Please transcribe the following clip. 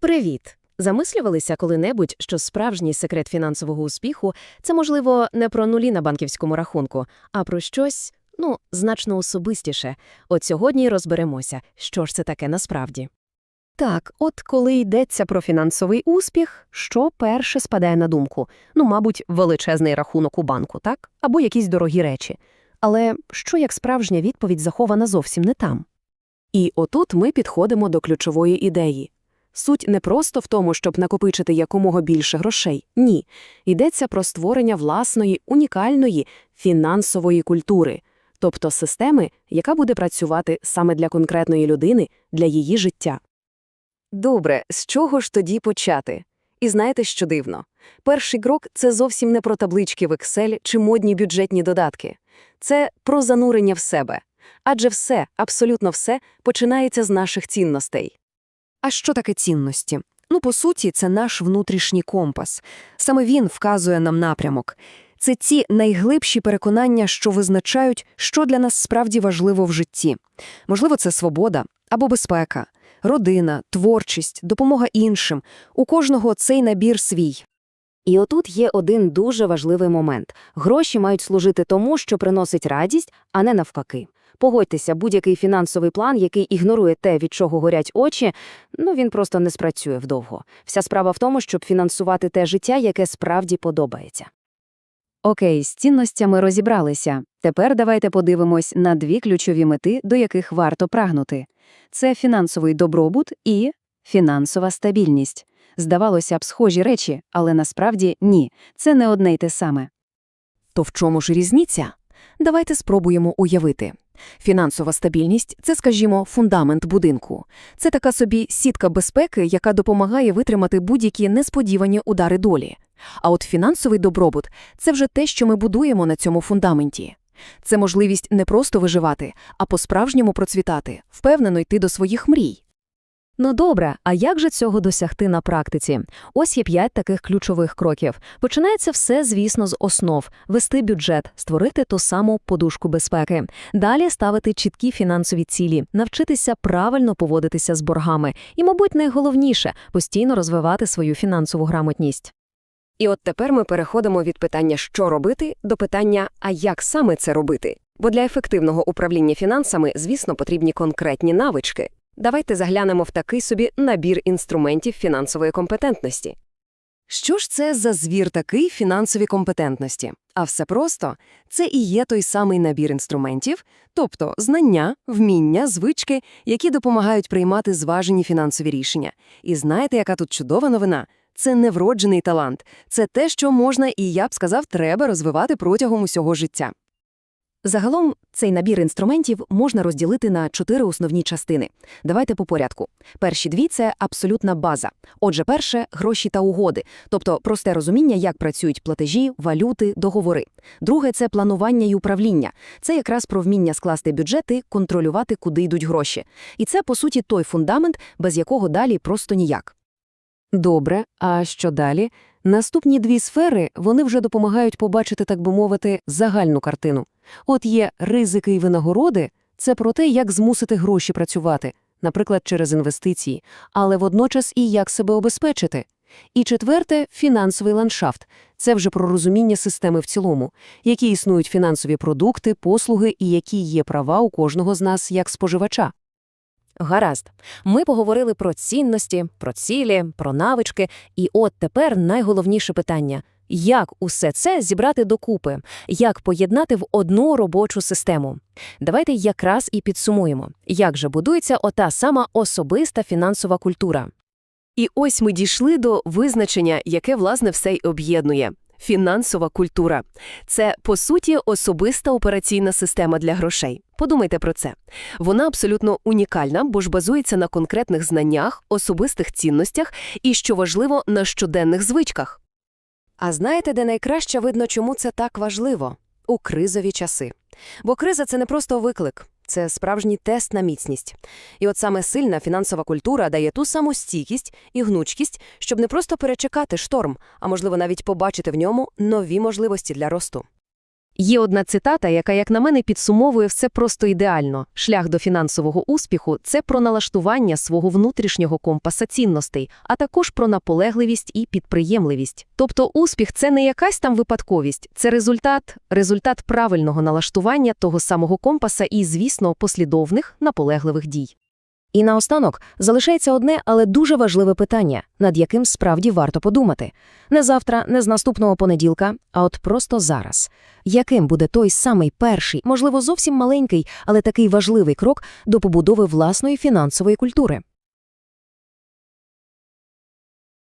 Привіт! Замислювалися коли-небудь, що справжній секрет фінансового успіху – це, можливо, не про нулі на банківському рахунку, а про щось, ну, значно особистіше. От сьогодні розберемося, що ж це таке насправді. Так, от коли йдеться про фінансовий успіх, що перше спадає на думку? Ну, мабуть, величезний рахунок у банку, так? Або якісь дорогі речі. Але що як справжня відповідь захована зовсім не там? І отут ми підходимо до ключової ідеї. Суть не просто в тому, щоб накопичити якомога більше грошей. Ні. Йдеться про створення власної, унікальної фінансової культури, тобто системи, яка буде працювати саме для конкретної людини, для її життя. Добре, з чого ж тоді почати? І знаєте, що дивно? Перший крок – це зовсім не про таблички в Excel чи модні бюджетні додатки. Це про занурення в себе. Адже все, абсолютно все, починається з наших цінностей. А що таке цінності? Ну, по суті, це наш внутрішній компас. Саме він вказує нам напрямок. Це ті найглибші переконання, що визначають, що для нас справді важливо в житті. Можливо, це свобода або безпека, родина, творчість, допомога іншим. У кожного цей набір свій. І отут є один дуже важливий момент. Гроші мають служити тому, що приносить радість, а не навпаки. Погодьтеся, будь-який фінансовий план, який ігнорує те, від чого горять очі, ну він просто не спрацює вдовго. Вся справа в тому, щоб фінансувати те життя, яке справді подобається. Окей, з цінностями розібралися. Тепер давайте подивимось на дві ключові мети, до яких варто прагнути. Це фінансовий добробут і фінансова стабільність. Здавалося б, схожі речі, але насправді ні, це не одне й те саме. То в чому ж різниця? Давайте спробуємо уявити. Фінансова стабільність – це, скажімо, фундамент будинку. Це така собі сітка безпеки, яка допомагає витримати будь-які несподівані удари долі. А от фінансовий добробут – це вже те, що ми будуємо на цьому фундаменті. Це можливість не просто виживати, а по-справжньому процвітати, впевнено йти до своїх мрій. Ну добре, а як же цього досягти на практиці? Ось є п'ять таких ключових кроків. Починається все, звісно, з основ: вести бюджет, створити ту саму подушку безпеки. Далі ставити чіткі фінансові цілі, навчитися правильно поводитися з боргами і, мабуть, найголовніше постійно розвивати свою фінансову грамотність. І от тепер ми переходимо від питання, що робити, до питання, а як саме це робити. Бо для ефективного управління фінансами, звісно, потрібні конкретні навички. Давайте заглянемо в такий собі набір інструментів фінансової компетентності. Що ж це за звір такий фінансові компетентності? А все просто це і є той самий набір інструментів, тобто знання, вміння, звички, які допомагають приймати зважені фінансові рішення. І знаєте, яка тут чудова новина? Це не вроджений талант, це те, що можна і я б сказав, треба розвивати протягом усього життя. Загалом цей набір інструментів можна розділити на чотири основні частини. Давайте по порядку. Перші дві це абсолютна база. Отже, перше гроші та угоди, тобто просте розуміння, як працюють платежі, валюти, договори. Друге це планування і управління. Це якраз про вміння скласти бюджети, контролювати, куди йдуть гроші. І це, по суті, той фундамент, без якого далі просто ніяк. Добре, а що далі? Наступні дві сфери вони вже допомагають побачити, так би мовити, загальну картину. От є ризики і винагороди це про те, як змусити гроші працювати, наприклад, через інвестиції, але водночас і як себе обезпечити. І четверте фінансовий ландшафт це вже про розуміння системи в цілому, які існують фінансові продукти, послуги і які є права у кожного з нас як споживача. Гаразд, ми поговорили про цінності, про цілі, про навички, і от тепер найголовніше питання як усе це зібрати докупи, як поєднати в одну робочу систему. Давайте якраз і підсумуємо, як же будується ота сама особиста фінансова культура. І ось ми дійшли до визначення, яке власне все й об'єднує. Фінансова культура це, по суті, особиста операційна система для грошей. Подумайте про це. Вона абсолютно унікальна, бо ж базується на конкретних знаннях, особистих цінностях і, що важливо, на щоденних звичках. А знаєте, де найкраще видно, чому це так важливо? У кризові часи. Бо криза це не просто виклик, це справжній тест на міцність. І от саме сильна фінансова культура дає ту саму стійкість і гнучкість, щоб не просто перечекати шторм, а можливо навіть побачити в ньому нові можливості для росту. Є одна цитата, яка, як на мене, підсумовує все просто ідеально. Шлях до фінансового успіху – це про налаштування свого внутрішнього компаса цінностей, а також про наполегливість і підприємливість. Тобто успіх – це не якась там випадковість, це результат, результат правильного налаштування того самого компаса і, звісно, послідовних, наполегливих дій. І наостанок залишається одне, але дуже важливе питання, над яким справді варто подумати. Не завтра, не з наступного понеділка, а от просто зараз. Яким буде той самий перший, можливо, зовсім маленький, але такий важливий крок до побудови власної фінансової культури?